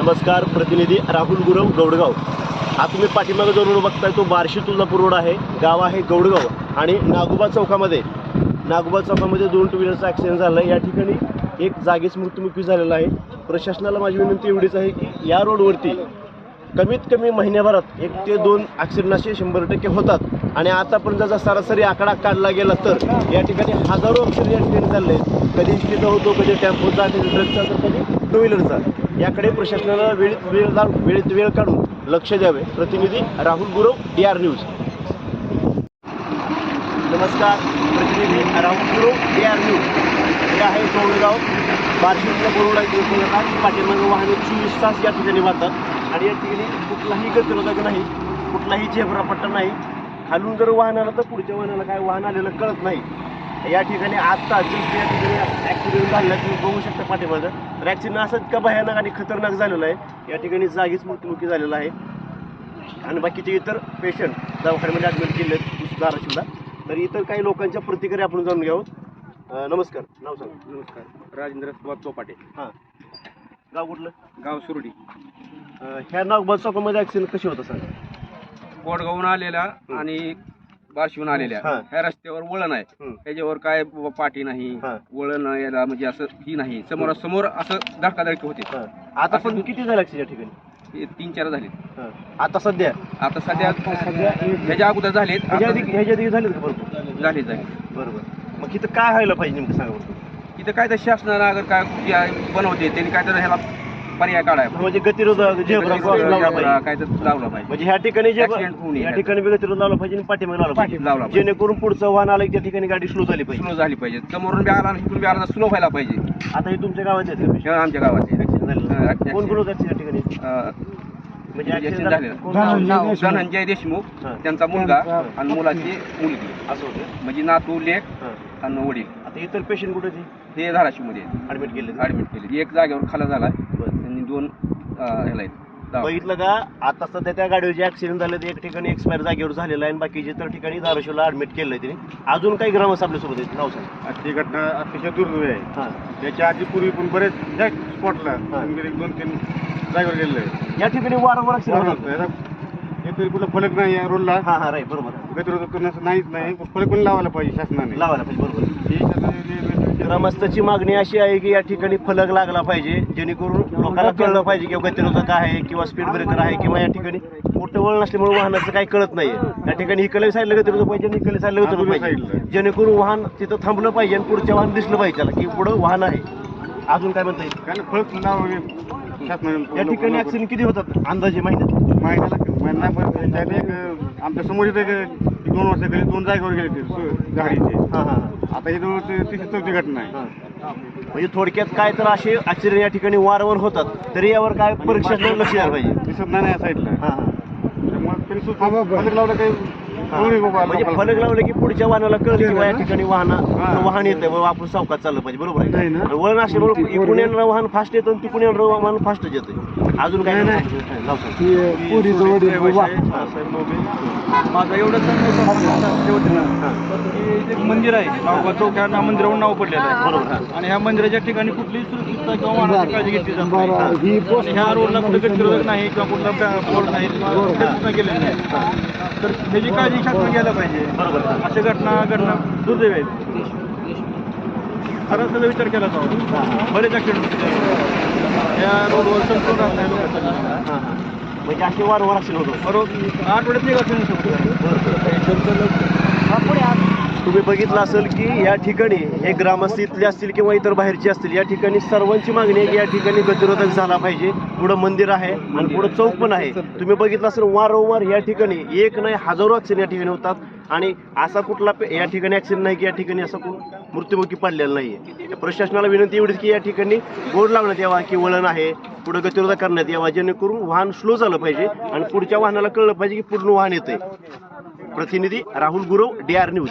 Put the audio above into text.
नमस्कार प्रतिनिधी राहुल गुरव गौडगाव. हा तुम्ही पाठीमागं जो रोड बघताय तो बार्शी तुळजापूर रोड आहे. गाव आहे गौडगाव आणि नागोबा चौकामध्ये. नागोबा चौकामध्ये दोन टू व्हीलरचा ॲक्सिडेंट झाला या ठिकाणी एक जागीच मृत्युमुखी झालेला आहे. प्रशासनाला माझी विनंती एवढीच आहे की या रोडवरती कमीत कमी महिन्याभरात एक ते दोन ॲक्सिडेंट असे शंभर टक्के होतात. आणि आतापर्यंत जर सरासरी आकडा काढला गेला तर या ठिकाणी हजारो ॲक्सिडेंट या ठिकाणी चालले आहेत. कधी एसटीचा होतो कधी टेम्पोचा कधी ट्रकचा तर कधी टू व्हीलरचा याकडे प्रशासनाला वेळ दा- वेळेत वेळ काढून लक्ष द्यावे. प्रतिनिधी Rahul Gurav D R news नमस्कार. प्रतिनिधी Rahul Gurav D R news हे आहे कोवळगाव बार्शीतल्या बरोडा येतात पाठीमागे वाहने चोवीस तास या ठिकाणी वाहतात. आणि या ठिकाणी कुठलाही गतिरोधक नाही. कुठलाही झेब्रापट्टा नाही. खालून जर वाहन आलं तर पुढच्या वाहनाला काय वाहन आलेलं कळत नाही. या ठिकाणी आत्ता जस्ट या ठिकाणी ॲक्सिडेंट झालेला तुम्ही बघू शकता पाठीमागं. तर ॲक्सिडेंट असं इतका भयानक आणि खतरनाक झालेला आहे. या ठिकाणी जागीच मृत्युमुखी झालेला आहे. आणि बाकीचे इतर पेशंट दवाखान्यामध्ये ॲडमिट केले आहेत धाराशिवला. तर इतर काही लोकांच्या प्रतिक्रिया आपण जाणून घ्यावं नमस्कार. नाव सांग. नमस्कार. राजेंद्र सुभाष चोपाटे. हां. गाव कुठलं? गाव सुरडी. ह्या नागबाद चौकामध्ये ॲक्सिडेंट कशी होतं सांग. कोडगावून आलेला आणि बार्शीहून आलेल्या. हा. ह्या रस्त्यावर वळण आहे. त्याच्यावर काय ब- पाठी नाही हा. वळण याला म्हणजे असं ही नाही. समोरासमोर असं धडकाधडकी होते. हां. आता पण किती झालं ॲक्सिडेंट या ठिकाणी? हे तीन चार झाले. हां. आता सध्या? आता सध्या आता सध्या- ह्याच्या अगोदर झालेत. ह्याच्या आता आधी ह्याच्या आधी झालेत का भरपूर? झाले झाले बरोबर. मग इथं काय व्हायला पाहिजे नेमकं सांगा बरं. इथं काय तर शासनानं अगर काय बनवते त्यांनी काय तर ह्याला पर्याय काढायला म्हणजे गतिरोधक झेब्रा क्रॉस लावला पाहिजे. काय तर लावला पाहिजे. म्हणजे ह्या ठिकाणी जे Accident होऊ नये. या ठिकाणी बी गतिरोध लावला पाहिजे आणि पाठीमागे लावला पाहिजे. लावला पाहिजे. जेणेकरून पुढचं वाहन आलं की त्या ठिकाणी गाडी स्लो झाली पाहिजे. स्लो झाली पाहिजे. समोरून बी आला आणि इकडून बी आला स्लो व्हायला पाहिजे. आता हे तुमच्या patient? हे आमच्या गावाचे accident. कोण होतं ठिकाणी? अं, म्हणजे accident accident झालेलं. कोण नाव? धनंजय देशमुख. हां. त्यांचा मुलगा आणि मुलाची मुलगी. असं होतं. म्हणजे नातू लेख हां. आणि वडील. आता इतर पेशंट कुठे हे धाराशिवमध्ये ऍडमिट केले ऍडमिट केले एक जागेवर खाला झाला. बरं. दोन अं, ह्याला आहेत. दवा- बघितलं का? आता सध्या त्या गाडीवर जे ऍक्सिडेंट झाले ते एक ठिकाणी एक्सपायर जागेवर झालेला आहे आणि बाकीचे तर ठिकाणी धाराशिवला ऍडमिट केलंय तिने. अजून काही ग्रामस्थ आपल्यासोबत आहेत नाव सांग. ही घटना अतिशय दुर्दैवी आहे. हां. त्याच्या आधी पूर्वी पण बरेच स्पॉटला हा. एक दोन तीन जागेवर गेलेलं. या ठिकाणी वारंवार ऍक्सिडेंट होतात याचा- हे तरी कुठला फलक नाही या रोडला. हां हां राईट बरोबर. गतिरोधक नस- नाहीच नाही. फलक पण लावायला पाहिजे शासनाने. लावायला पाहिजे बरोबर. ही शासनाने- ग्रामस्थाची मागणी अशी आहे की या ठिकाणी फलक लागला पाहिजे जेणेकरून लोकांना कळलं पाहिजे किंवा गतिरोधक आहे किंवा स्पीड ब्रेकर आहे किंवा या ठिकाणी मोठं वळण असल्यामुळे वाहनाचं काही कळत नाही या ठिकाणी इकडे साईडला गतिरोधक पाहिजे आणि इकडे साईडला गतिरोधक दोन्ही पाहिजे. जेणेकरून वाहन तिथं थांबलं पाहिजे आणि पुढच्या वाहन दिसलं पाहिजे त्याला की पुढं वाहन आहे. अजून काय म्हणता येईल? फलक लावावे. शासनाने या ठिकाणी ऍक्सिडेंट किती होतात? अंदाजे महिन्यात? महिन्याला महिना पण त्यात एक आमच्यासमोर इथं एक दोन वर्षाखाली दोन जागेवर गेले ते सु- गाडीचे. हां हां आता ही जवळ ते तिसरी चौथी घटना आहे. हां म्हणजे थोडक्यात काय तर असे ऍक्सिडेंट या ठिकाणी वारंवार होतात तरी यावर काय परीक्षा लक्ष द्यायला पाहिजे? दिसत नाही ना या साईडला हां हां. त्यामुळे तरी सुद्धा फलक लावलं काही म्हणजे. फलक लावले की पुढच्या वाहनाला कळलं की या ठिकाणी वाहन. वाहन येतंय बाबा आपण सावकाश चाललं पाहिजे बरोबर आहे. आणि वळण असल्यामुळे इकडून येणारं वाहन फास्ट येतं आणि तिकडून येणारं वाहन फास्टच येतं अजून काय नाही. माझं एवढंच एक मंदिर आहे. नाव चौक ह्या मंदिरावर नाव पडलेलं आहे. बरोबर. आणि ह्या मंदिराच्या ठिकाणी कुठलीही सुरक्षितता किंवा काळजी घेतली जात नाही. आणि ह्या रोडला कुठे गतिरोधक नाही किंवा कुठला बोर्ड नाही सूचना केलेली नाही. तर ह्याची काळजी शासन घ्यायला पाहिजे. अशा घटना घडणं दुर्दैव आहेत. खरंच त्याचा विचार केला जावा बरेच ॲक्सिडेंट या रोडवर संपूर्ण म्हणजे असे वारंवार ऍक्सिडेंट होतो बरोबर. आठवड्यात एक ॲक्सिडेंट तुम्ही बघितलं असेल की या ठिकाणी हे ग्रामस्थ इथले असतील किंवा इतर बाहेरचे असतील या ठिकाणी सर्वांची मागणी आहे की या ठिकाणी गतिरोधक झाला पाहिजे. पुढं मंदिर आहे आणि पुढं चौक पण आहे. तुम्ही बघितलं असेल वारंवार या ठिकाणी एक नाही हजारो ॲक्सिडेंट या ठिकाणी होतात. आणि असा कुठला या ठिकाणी ॲक्सिडेंट नाही की या ठिकाणी असा कोण मृत्युमुखी पडलेला नाही आहे प्रशासनाला विनंती एवढीच की या ठिकाणी बोर्ड लावण्यात यावा की वळण आहे. पुढं गतिरोधक करण्यात यावा जेणेकरून वाहन स्लो झालं पाहिजे आणि पुढच्या वाहनाला कळलं पाहिजे की पूर्ण वाहन येतंय. प्रतिनिधी Rahul Gurav D R news